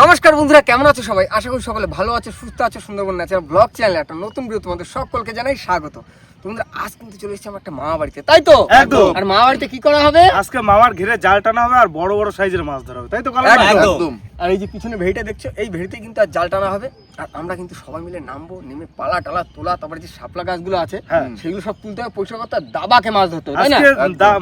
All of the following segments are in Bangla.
নমস্কার বন্ধুরা, কেমন আছো সবাই? আশা করি সকলে ভালো আছে, সুস্থ আছে সুন্দরবন ন্যাচারাল ব্লগ চ্যানেল একটা নতুন ভিডিও তোমাদের সকলকে জানাই স্বাগত। আজ কিন্তু চলে এসেছি আমার একটা মামা বাড়িতে তাই তো? একদম। আর মামা বাড়িতে কি করা হবে? আজকে মামার ঘিরে জাল টানা হবে আর বড় বড় সাইজের মাছ ধরা হবে তাই তো একদম। আর এই যে পিছনে ভেড়িটা দেখছ এই ভেড়িতে কিন্তু আর জাল টানা হবে। আর আমরা কিন্তু সবাই মিলে নামবো নেমে পালা টালা তোলা তারপরে যে শাপলা গাছগুলো আছে হ্যাঁ। সেগুলো সব তুলতে হবে পরিষ্কার করতে দাবাকে মাছ ধরতে হবে তাই না?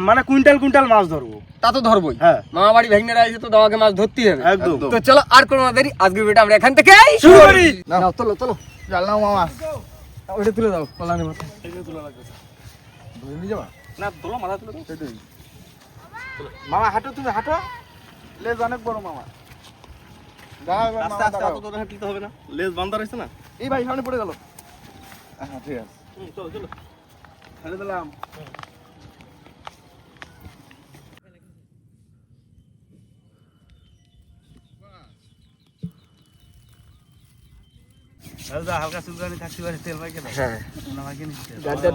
মানে কুইন্টাল কুইন্টাল মাছ ধরবো। তা তো ধরবোই। হ্যাঁ। মামা বাড়ি ভেঙে আছে তো দাবাকে মাছ ধরতেই হবে। একদম। তো চলো আর কোনো না দেরি আজকে ভিডিওটা আমরা এখান থেকে শুরু করি। নাও তোলো তোলো। জাল নাও মামা। ওইটা তুলে দাও কল্যাণী মাথা ধরে নিয়ে যাবা? না তোলো মাথা তুলে দাও। সেটাই। মামা হাঁটো তুমি হাঁটো। লেজ অনেক বড় মামা। হবে না। লেজ বান্ধা রয়েছে না? এই ভাই সামনে পড়ে গেল। হ্যাঁ ঠিক আছে। চলো চলো। ছেড়ে দিলাম। হালকা হালকা চুলকানি থাকতে পারে তেল কেন হ্যাঁ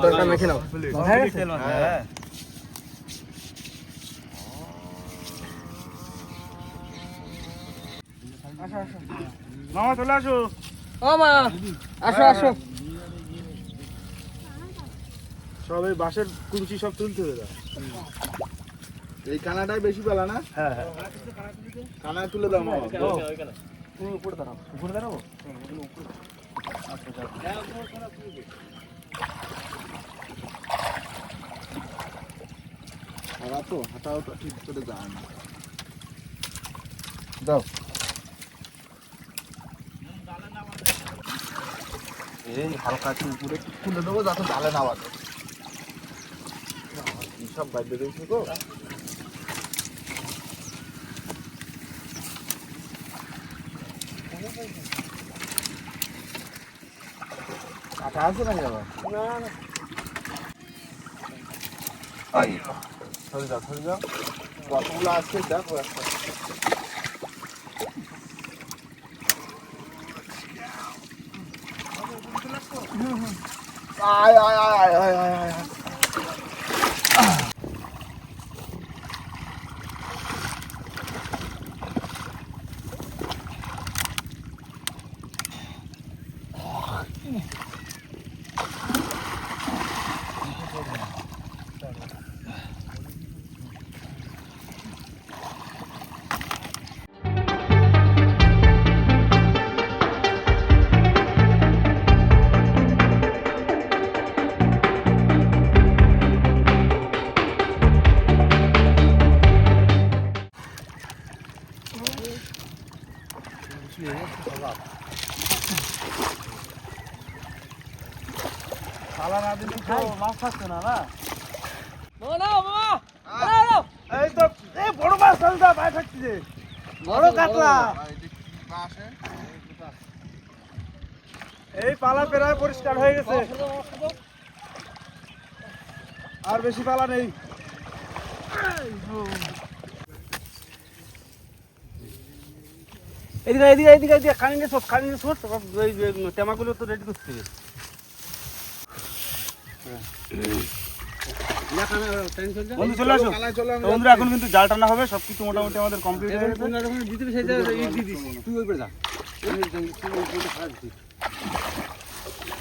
দরকার মেখে নাও। তেল হ্যাঁ। মামা চলে আসো। ও মা আসো আসো। সব এই বাঁশের কুঞ্চি সব তুলতে হবে দাও। এই কানাটাই বেশি পেলা না? হ্যাঁ হ্যাঁ। কানায় তুলে দাও মামা। উপরে দাঁড়াও। উপরে দাঁড়াবো? হাঁটা তো হাঁটাও তো ঠিক করে যায় না। দাও। এই হালকা একটু উপরে তুলে দেবো যাতে জালে না বাজে। সব বাইরে রয়েছে গো। আছে নাকি আবার না না। সরে যাও সরে যাও। কতগুলো আছে দেখো একটা আয় আয় আয় আয় আয়। এই পালা পেরায় পরিষ্কার হয়ে গেছে। আর বেশি পালা নেই। এদিকে এদিকে এদিকে এদিকে খানি নিয়ে সব খানি নিয়ে সব সব ওই টেমাগুলো তো রেডি করতে হবে বন্ধুরা এখন কিন্তু জাল টানা হবে সবকিছু মোটামুটি আমাদের কমপ্লিট হয়ে গেছে। তুই ওই যা।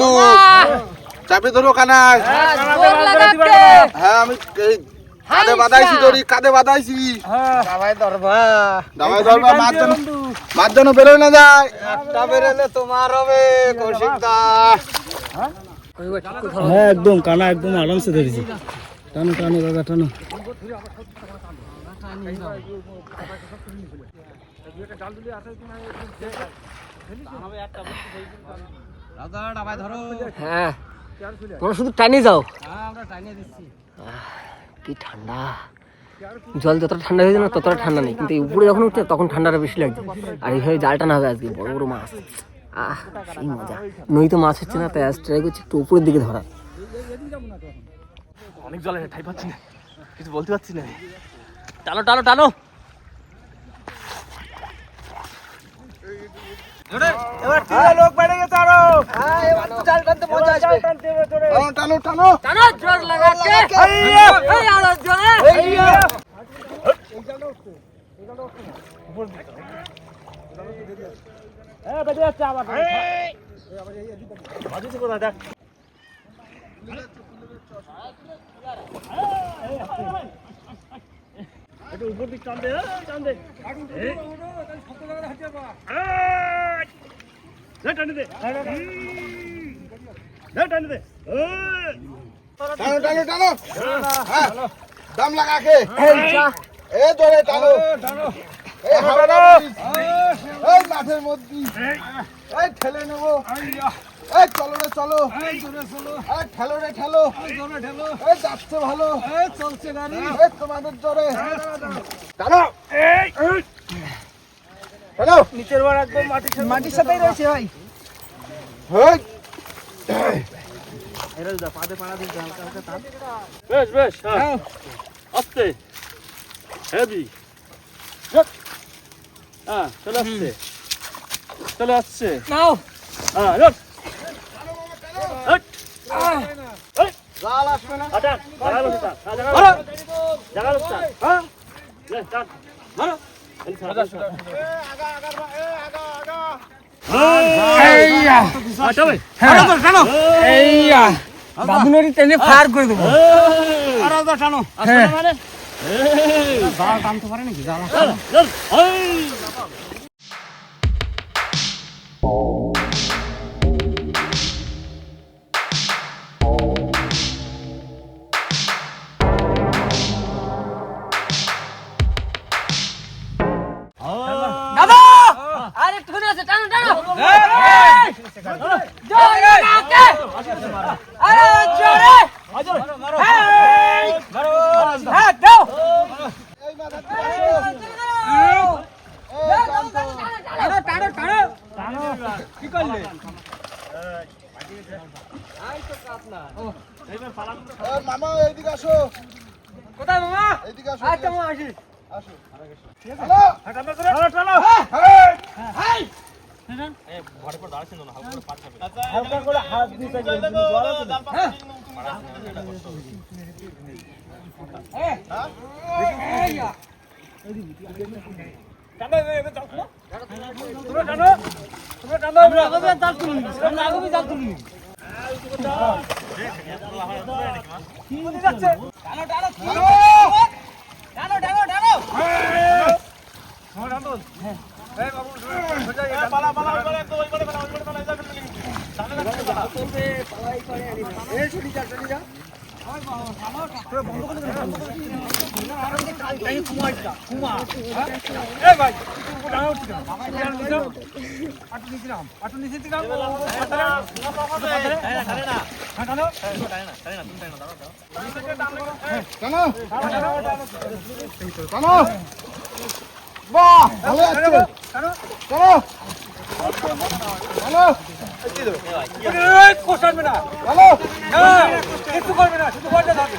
বন্ধু। চাপে ধরো কানায়। হ্যাঁ আমি এই কাঁধে বাঁধাইছি দড়ি কাঁধে বাঁধাইছি। সবাই ধরবা। দাবাই ধরবা মাছ যেন মাছ যেন বেরোয় না যায়। একটা বেরেলে তোমার হবে কৌশিক দা হ্যাঁ একদম কানা একদম আরামসে ধরেছি। টানো টানো দাদা টানো। হ্যাঁ তোমরা শুধু টানি যাও। কি ঠান্ডা। জল যতটা ঠান্ডা হয়ে যায় না ততটা ঠান্ডা নেই। কিন্তু উপরে যখন উঠছে তখন ঠান্ডাটা বেশি লাগছে। আর এইভাবে জাল টানা হবে আজকে বড় বড় মাছ। আহ সেই মজা। নদীতে মাছ হচ্ছে না তাই আজ ট্রাই করছি একটু উপরের দিকে ধরা অনেক জলে ঠাই পাচ্ছি না। কিছু বলতে পারছি না। টানো টানো টানো। এবার লোক বেড়ে গেছে আরও। জাল টানতে মজা আসবে। টানো টানো টানো। টানা জোর লাগাচ্ছে। এই আলো জোরে। হ্যাঁ বেঁচে যাচ্ছে আবার। বাজুছে কোথায় উপর দিক টান দে হ্যাঁ, টান দে এই। দে এই। টানো টানো টানো হ্যাঁ দাম লাগা খে এ জোরে টানো এই হাওড়া এই মাঠের মধ্যে এই ঠেলে নেব এই চলো রে চলো এই ঠেলো রে ঠেলো এই যাচ্ছে ভালো এই চলছে গাড়ি এই তোমাদের জোরে টানো টানো নিচের বার একদম মাটির সাথে মাটির সাথেই রয়েছে ভাই। হেই। বেশ বেশ হ্যাঁ। আস্তে হেভি। হ্যাঁ চলে আসছে। চলে আসছে। নাও। হ্যাঁ রোড। জাল আসবে না। আটা হ্যাঁ হ্যাঁ। মারো এই ছাড়া দাও এইয়া আচ্ছা ভাই এইয়া বাবু নদী টেনে ফায়ার করে হ্যাঁ। মানে টানো টানো জোরে নাকে আরে জোরে এই! হ্যাঁ দাও এই মাথা টানো টানো টানো টানো কি করলে এই মামা এইদিকে আসো কোথায় মামা এইদিকে আসো আচ্ছা মামা আসি আসো হ্যালো টানো টানো হেই হালকা করে হাত দিতে গেলে জল আছে না? এইয়া টানো এবার জাল খুলো তোমরা টানো তোমরা টানো আমরা আগে জাল তুলে নিবি আমরা আগে জাল তুলে নিবি কি যাচ্ছে টানো টানো হ্যালো টানো টানো টানো পালা পালা ওই করে ওই করে পালা ওই করে পালা এই ছুটি যা ছুটি যা এই ভাই তুই টানো উঠছি না আটু নিচে নাম আটু নিচে দিকে নাম টানো টানো টানো টানো বাহ ভালো আছে টানো টানো কোষানবে না হ্যাঁ কিছু করবে না শুধু বলটা থাকবে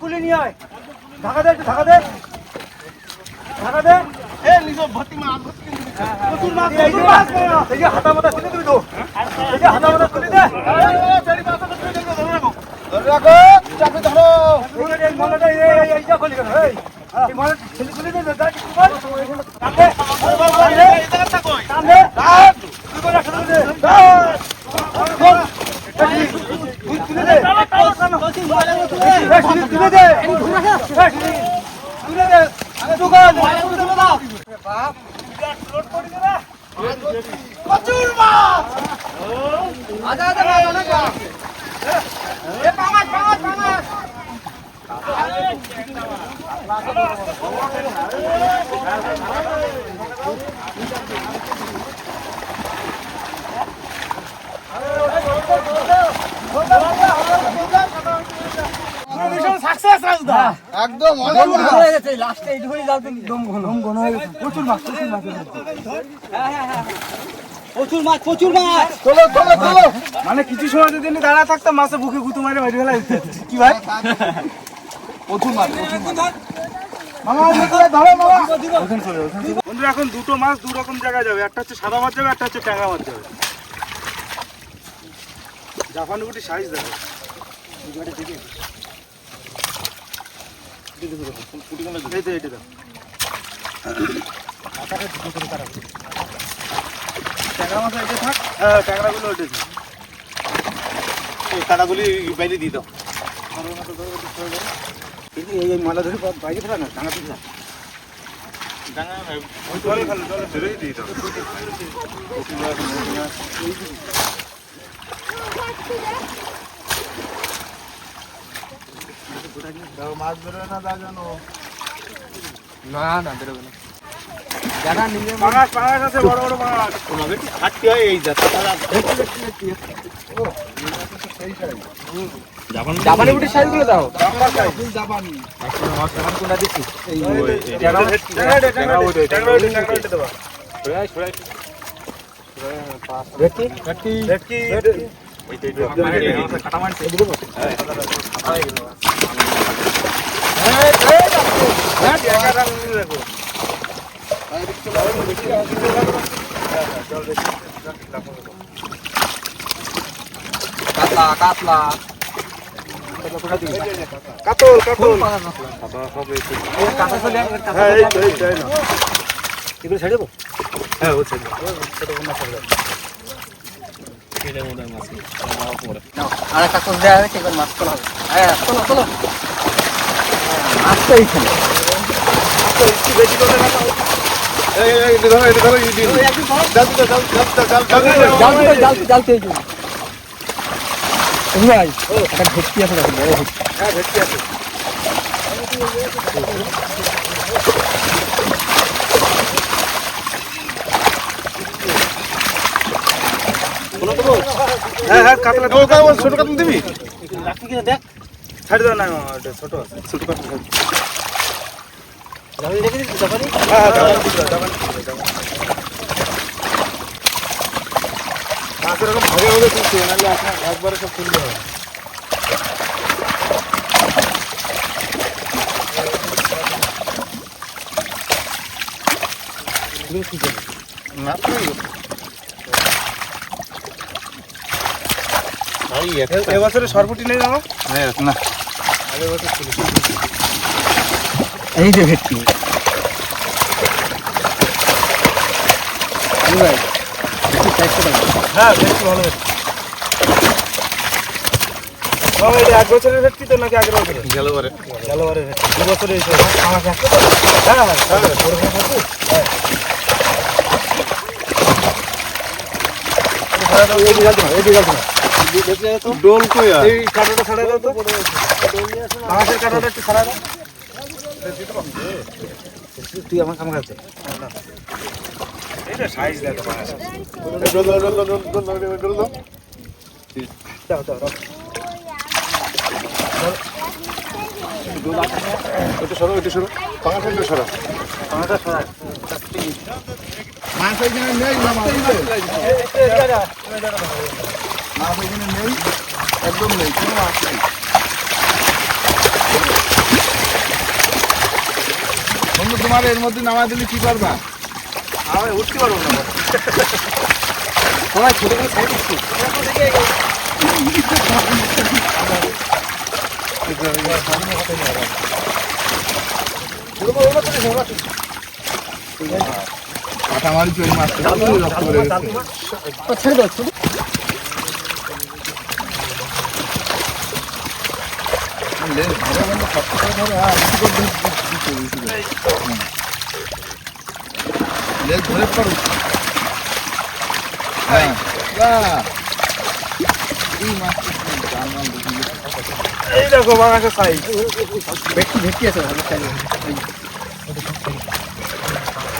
খুলে নিয়ে আয় ঢাকা দে একটু ঢাকা দে ঢাকা দে হাতা মাথা খুলে দিবি তো। হাতা মাথা খুলে দে। রাখো চাপে ধরো। প্রচুর মাছ! আজা আজা মাছ অনেক একদম অনেক মাছ। লাস্টে এইটুকুনি যাও তুমি। দম ঘন। ঘন হয়ে গেছে প্রচুর মাছ প্রচুর মাছ। প্রচুর মাছ প্রচুর মাছ। চলো চলো চলো মানে কিছু সময় যদি দাঁড়া থাকতাম মাছে বুকে গুতু মারে মারি ফেলা কি ভাই? প্রচুর মাছ প্রচুর বন্ধুরা এখন দুটো মাছ দু রকম জায়গায় যাবে। একটা হচ্ছে সাদা মাছ যাবে একটা হচ্ছে ট্যাংরা মাছ যাবে। জাপানি গুটি সাইজ দেখো। এই তো এইটা দাও ট্যাংরা মাছ এটা থাক ট্যাংরাগুলো ওইটা কাটাগুলি বাইরে দিয়ে দাও। এই মালা ধরে বাইরে ফেলা না ডাঙা ফেলো। মাছ বেরোয় না তা জানো না না বেরোবে না। যারা নিজে পাঙাশ পাঙাশ আছে বড় বড় পাঙাশ হাঁটতে হয় এই যাত্রা জাপানি বুটির সাইজগুলো দাও জাপানি কোনটা দিচ্ছি ভেটকি ভেটকি ভেটকি কাটা মারছে দেখো কাতলা কাতলা। কাতল কাতল। কাঁচা চলে হ্যাঁ এই তো এই তো না। এগুলো ছেড়ে দেবো? হ্যাঁ ও ছেড়ে দেবো। আর একটা কোচ দেওয়া সেগুলো মাছ তোলা হবে। হ্যাঁ চলো চলো মাছ তো এইখানে বেশি করে না ভাই একটা ভেটকি আছে দেখো বড় ভেটকি হ্যাঁ ভেটকি আছে হ্যাঁ হ্যাঁ কাতলা ছোট কাতল দিবি ছাড় দাও না ছোট আছে ছোট কাতলা এরকম ভাগে ভাগে তুলছে নাহলে আপনার একবারে সব তুলতে হবে। এ- এবছরে সরপুটি নেই জানো? না। এই যে ভেটকি। ভাই হ্যাঁ ভেটকি ভালো এক বছরের ভেটকি তো নাকি আগের বছরের? গেল পরে ভেটকি। দু বছরে হ্যাঁ হ্যাঁ হ্যাঁ? হ্যাঁ যাও ডোল কই এই কাঁটাটা ছাড়া দাও তো। আমাদের কাঁটাটা একটু ছাড়া দাও। তুই আমার কাম কাছে এটা সাইজ দেখো দাও দাও সরো সরো একটু সরো মাছ নেই মাছ মাছ নেই একদম নেই কোনো মাছ নেই বন্ধু তোমার এর মধ্যে নামা দিলে কি করবা? আমি উঠতে পারব না। সবাই ছোট করে সাইড দিচ্ছি কাটা মারি রক্ত করে গেছে ধরে ধরে ধরে দিচ্ছে লেজ ধরে করো হ্যাঁ। এই মাছটা দেখি এই দেখো বাংলাদেশের সাইজ ভেটকি ভেটকি আছে ভালো সাইজ।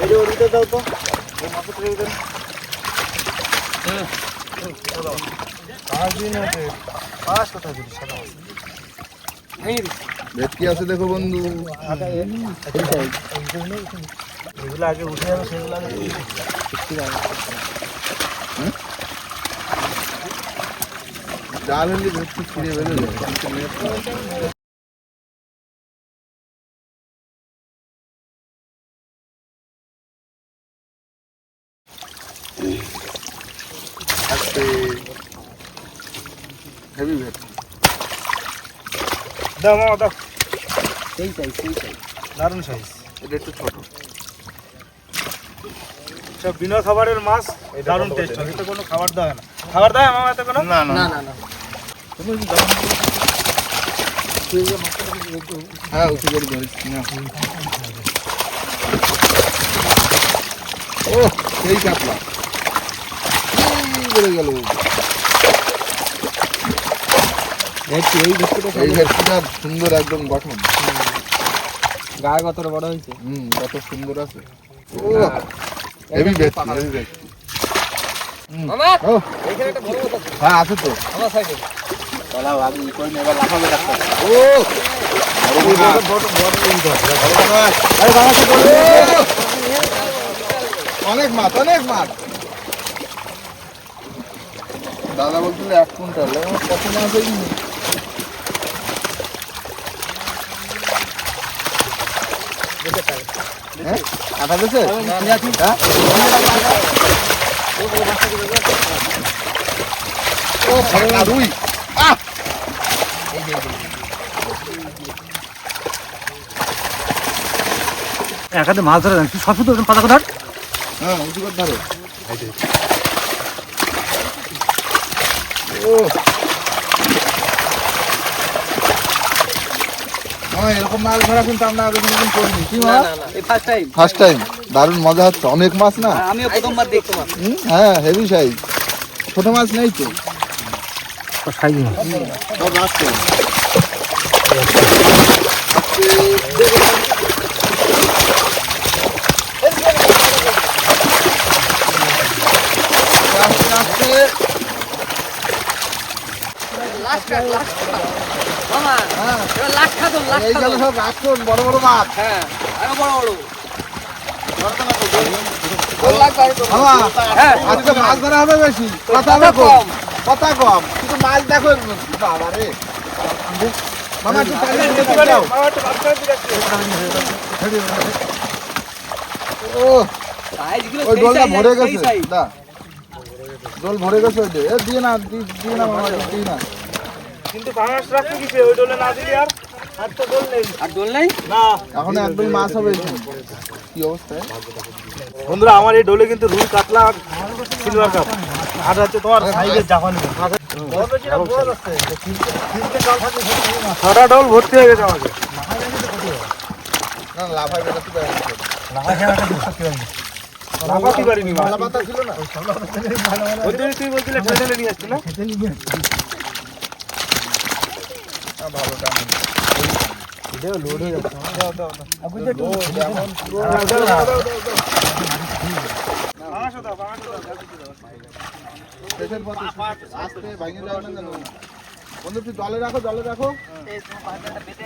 এই যে ওদিকে দাও তো ওই মাথা থেকে দেন আছে পাঁচ কোথায় দিবি সাদা ভেটকি আছে দেখো বন্ধু। ডাল আগে উঠে যাবে সেগুলো আগে জাল হলে ভেটকি ছিঁড়ে বেরো যায় আস্তে হেভি ভেটকি দাও মামা দাও। সেই সাইজ সেই সাইজ দারুণ সাইজ এটা একটু ছোট। সব বিনা খাবারের মাছ দারুণ টেস্ট হয় এতে কোনো খাবার দেওয়া হয় না। খাবার দেয় মামা এতে কোনো? না না। না না হ্যাঁ উঁচু করে ধরেছি না ও সেই এই বেড়ে গেল। এই ভেটকিটা এই ভেটকিটা সুন্দর একদম গঠন। গায়ে কতটা বড় হয়েছে? হুম কত সুন্দর আছে। ও হেভি ভেটকি হেভি ভেটকি মামা ও একটা বড় মাছ হ্যাঁ আছে তো। আমার সাইডে চলাও আগে ই করে লাফাবে রাস্তা ও বড় বড় মাছ অনেক মাছ অনেক মাছ। দাদা বলছিল এক কুইন্টাল। কত মাছ এই হ্যাঁ আটা ও ভালো রুই আহ এক হাতে মাছ ধরে তুই সব শুধু পাতা ধর হ্যাঁ ধরো। ও এরকম মাছ ধরা কিন্তু আমরা আগে কোনোদিন করিনি। কি মাছ ফার্স্ট টাইম ফার্স্ট টাইম দারুণ মজা হচ্ছে। অনেক মাছ না? আমিও প্রথমবার দেখতে মাছ হ্যাঁ হেভি সাইজ ছোট মাছ নেই তো? সাইজ সব আসছে আস্তে আস্তে লাস্ট কাট হ্যাঁ এবার সব বড় বড় মাছ। হ্যাঁ আরও বড় বড়। মাছ ধরা হবে বেশি কথা কম। কথা কম। কিন্তু মাছ দেখো এর বাবা রে। মামা একটু তাড়িয়ে দিতে দাও ও ওই সেই ভরে গেছে। দা ডোল ভরে গেছে ওই দিয়ে না দিয়ে না মামা দিয়ে না। কিন্তু বাংলাদেশ রাখতে কিছু ওই ডোলে না দিলি আর আর তো ডোল নেই। আর দোল নাই? না। এখন একদম মাছ হবে কি অবস্থা? বন্ধুরা আমার এই ডোলে কিন্তু রুই কাতলা সিলভার কাপ। আর হচ্ছে তোমার সাইজের জাপানি। ছটা ডোল ভর্তি হয়ে গেছে আমাকে না লাফাই বেরোতে পারে লাফাতে পারিনি মাছ। ছিল না। তুই বলছিলে ট্রেনে নিয়ে আসছি না? ভালোটা দাও লোড হয়ে যাচ্ছে জলে রাখো জলে রাখো এই তোমার পাতাটা পেতে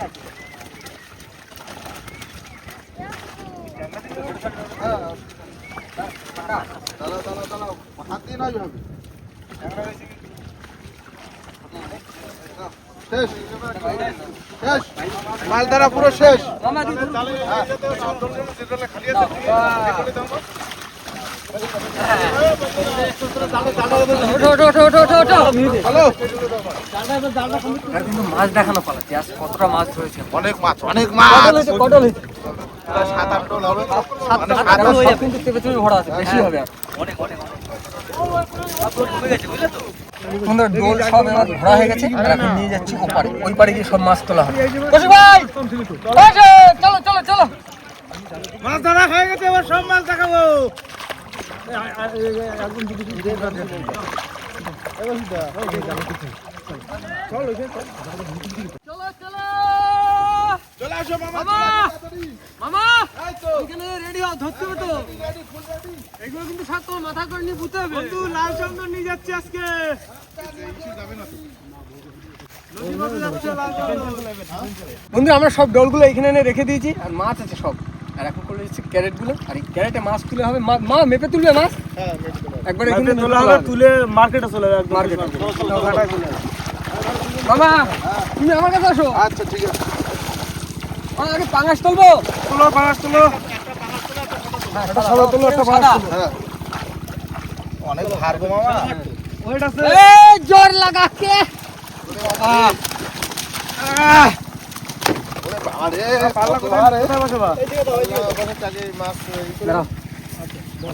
হাত দিয়ে নয় হবে শেষ। শেষ। মাল দ্বারা পুরো শেষ। মাছ দেখানো পালাচ্ছি। আজ কতটা মাছ ধরেছে? অনেক মাছ অনেক মাছ। কটল সাত আট টন হবে। সাত মানে আট আট আট কিন্তু ভরা আছে বেশি হবে আর। বন্ধুরা ডোল সব এবার ঘোরা হয়ে গেছে আর এখন নিয়ে যাচ্ছি ওপারে। ওই পারে গিয়ে সব মাছ তোলা হবে। বসু ভাই! চলো চলো চলো। মাছ ধরা হয়ে গেছে, এবার সব মাছ দেখাবো। চলে আসো মামা। মামা! মামা! এই তো। এখানে রেডি হও ধরতে হবে তো। এগুলো কিন্তু সব তোমার মাথা করে নিয়ে বুঝতে হবে। বন্ধু লাল চন্দন নিয়ে যাচ্ছে আজকে। বন্ধু আমরা সব ডলগুলো এখানে এনে রেখে দিয়েছি আর মাছ আছে সব। আর এখন করে দিচ্ছি ক্যারেটগুলো আর এই ক্যারেটে মাছ তুলে হবে। মা মা মেপে তুলবে মাছ? একবার এখানে তোলা হবে তুলে মার্কেটে চলে যাবে মার্কেটে। মামা তুমি আমার কাছে আসো। আচ্ছা ঠিক আছে। আগে পাঙাশ তুলবো? তুলো পাঁচ তুলো। একটা সাদা তুলো একটা। হ্যাঁ। অনেক ভার গো মামা। ওয়েট আছে। এই জোর লাগা কে ওরে বাবা রে। পাল্লা রে। বসে বা মাছ এই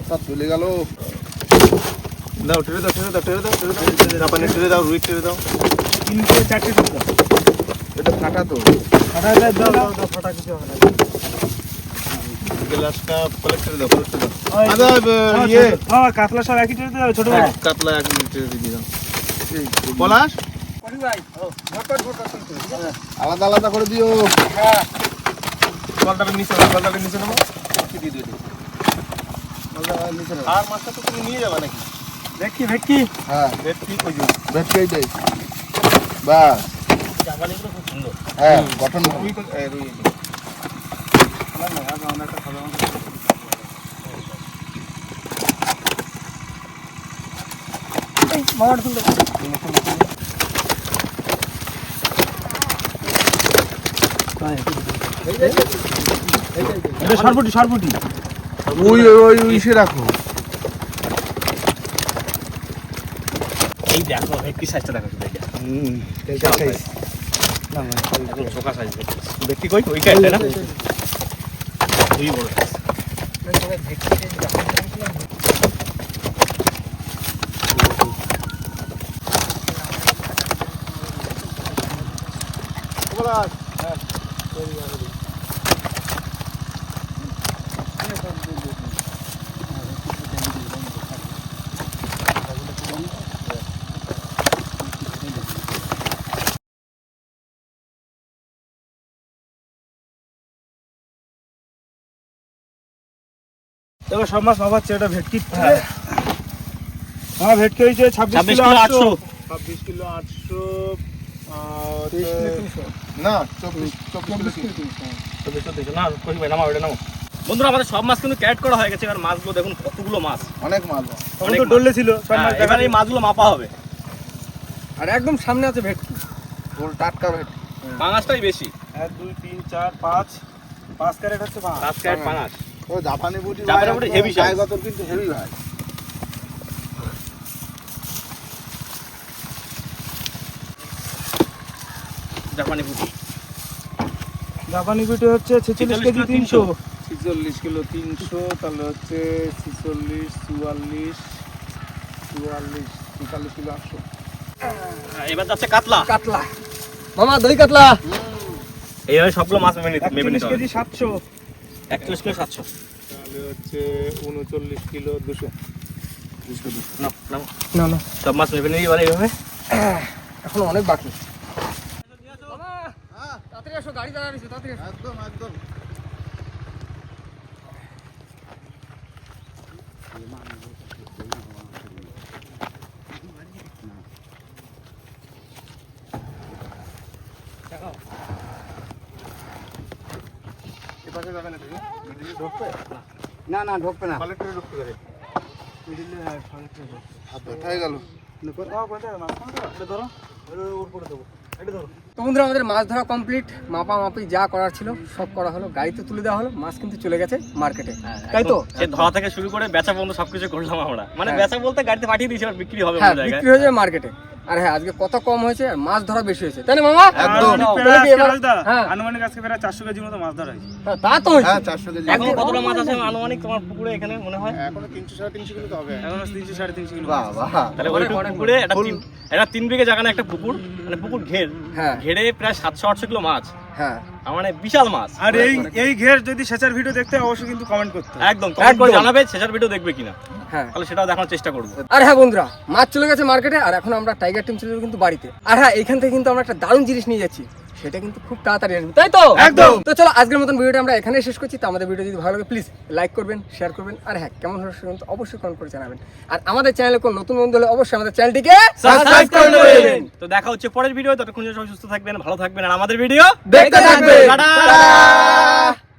সব চলে গেল। দাও টেরে দাও টেরে দাও টেরে দাও টেরে দাও। জাপানে টেরে দাও রুই টেরে দাও। তিনটে চারটে টুকরো এটা ফাটা তো। হ্যাঁ, হ্যাঁ। কাতলা সব একই ছোট কাতলা এক পলাশ আলাদা আলাদা করে দিও পাল্টাটা নিচে নাও পাল্টাটা নিচে কি দিয়ে দিও নিচে। আর মাছটা তো তুমি নিয়ে যাবে নাকি ভেটকি ভেটকি হ্যাঁ হয়ে যাবে ভেটকেই দেই। বাস। জাপানিগুলো খুব সুন্দর হ্যাঁ গঠন রুই তো রুই সরপুটি সরপুটি ওই ওই ওই ইসে রাখো। এই দেখো ভেটকি সাইজটা দেখো। হুম ভেটকি কই ওই কাইটা না দুই বড় size। দেখো সব মাছ মাপাচ্ছে এটা ভেটকি। হ্যাঁ। ভেটকি হয়েছে ছাব্বিশ 26 কিলো কিলো আটশো। 800 ছাব্বিশ কিলো আটশো না চব্বিশ চব্বিশ কিলো না কই এটা বন্ধুরা আমাদের সব মাছ কিন্তু ক্যারেট করা হয়ে গেছে। এবার মাছগুলো দেখুন কতগুলো মাছ। অনেক মাছ। তো ডললে ছিল সব হ্যাঁ, মাছ এবার এই মাছগুলো মাপা হবে। আর একদম সামনে আছে ভেটকি। ফুল টাটকা ভেট পাঙাশটাই বেশি। এক দুই তিন চার পাঁচ। পাঁচ ক্যারেট হচ্ছে পাঁচ। পাঁচ ক্যারেট পাঙাশ। ও জাপানি বুটি জাপানি বুটি heavy size। জায়গা কিন্তু হেভি ভাই। জাপানি পুঁটি জাপানি পিঠে হচ্ছে ছেচল্লিশ কেজি তিনশো। ছিচল্লিশ কিলো তিনশো তাহলে হচ্ছে ছিচল্লিশ চুয়াল্লিশ চুয়াল্লিশ তেতাল্লিশ কিলো আটশো। হ্যাঁ, এবার যাচ্ছে কাতলা। কাতলা। মামা দই কাতলা। এইভাবে সবগুলো মাছ মেপে নিতে হবে। সাতশো। একচল্লিশ কিলো সাতশো। তাহলে হচ্ছে উনচল্লিশ কিলো দুশো। না না না না সব মাছ নেবে নিয়ে এবার এইভাবে। এখন অনেক বাকি। তাড়াতাড়ি আসো গাড়ি দাঁড়া তাড়াতাড়ি একদম একদম না না ঢুকবে না। হয়ে তো বন্ধুরা আমাদের মাছ ধরা কমপ্লিট মাপা মাপি যা করার ছিল সব করা হলো। গাড়িতে তুলে দেওয়া হলো মাছ কিন্তু চলে গেছে মার্কেটে তাই তো? সে ধরা থেকে শুরু করে বেচা পর্যন্ত সবকিছু করলাম আমরা। মানে হ্যাঁ। বেচা বলতে গাড়িতে পাঠিয়ে দিয়েছি আর বিক্রি হবে হ্যাঁ বিক্রি হয়ে যাবে মার্কেটে আর হ্যাঁ আজকে কত কম হয়েছে আর মাছ ধরা বেশি হয়েছে। তাই না মামা? একদম। হ্যাঁ। আনুমানিক আজকে প্রায় চারশো কেজি মতো মাছ ধরা হয়েছে। হ্যাঁ, তা তো হয়েছে। হ্যাঁ চারশো কেজি। এখন কতটা মাছ আছে? আনুমানিক তোমার পুকুরে এখানে মনে হয়। এখন তিনশো সাড়ে তিনশো কিলো তো হবে। এখন তিনশো সাড়ে তিনশো কিলো বাহ বাহ। তাহলে পুকুরে একটা তিন একটা তিন বিঘে জায়গা না একটা পুকুর মানে পুকুর ঘের। হ্যাঁ। ঘেরে প্রায় সাতশো আটশো কিলো মাছ। হ্যাঁ। মানে বিশাল মাছ। আর এই এই ঘের যদি সেচার ভিডিও দেখতে অবশ্যই কিন্তু কমেন্ট করতে একদম কমেন্ট করে একদম। জানাবে সেচার ভিডিও দেখবে কিনা। হ্যাঁ। তাহলে সেটাও দেখানোর চেষ্টা করব। আর হ্যাঁ বন্ধুরা মাছ চলে গেছে মার্কেটে আর এখন আমরা টাইগার টিম ছিল কিন্তু বাড়িতে। আর হ্যাঁ এখান থেকে কিন্তু আমরা একটা দারুণ জিনিস নিয়ে যাচ্ছি। সেটা কিন্তু খুব তাড়াতাড়ি আসবে। তাই তো? একদম। তো চলো আজকের মতন ভিডিওটা আমরা এখানে শেষ করছি। তো আমাদের ভিডিও যদি ভালো লাগে প্লিজ লাইক করবেন শেয়ার করবেন। আর হ্যাঁ কেমন হলো সেটা কিন্তু অবশ্যই কমেন্ট করে জানাবেন। আর আমাদের চ্যানেলে কোন নতুন বন্ধু হলে অবশ্যই আমাদের চ্যানেলটিকে সাবস্ক্রাইব করে নেবেন তো দেখা হচ্ছে পরের ভিডিও ততক্ষণ সবাই সুস্থ থাকবেন ভালো থাকবেন আর আমাদের ভিডিও দেখতে থাকবেন। টাটা। টাটা।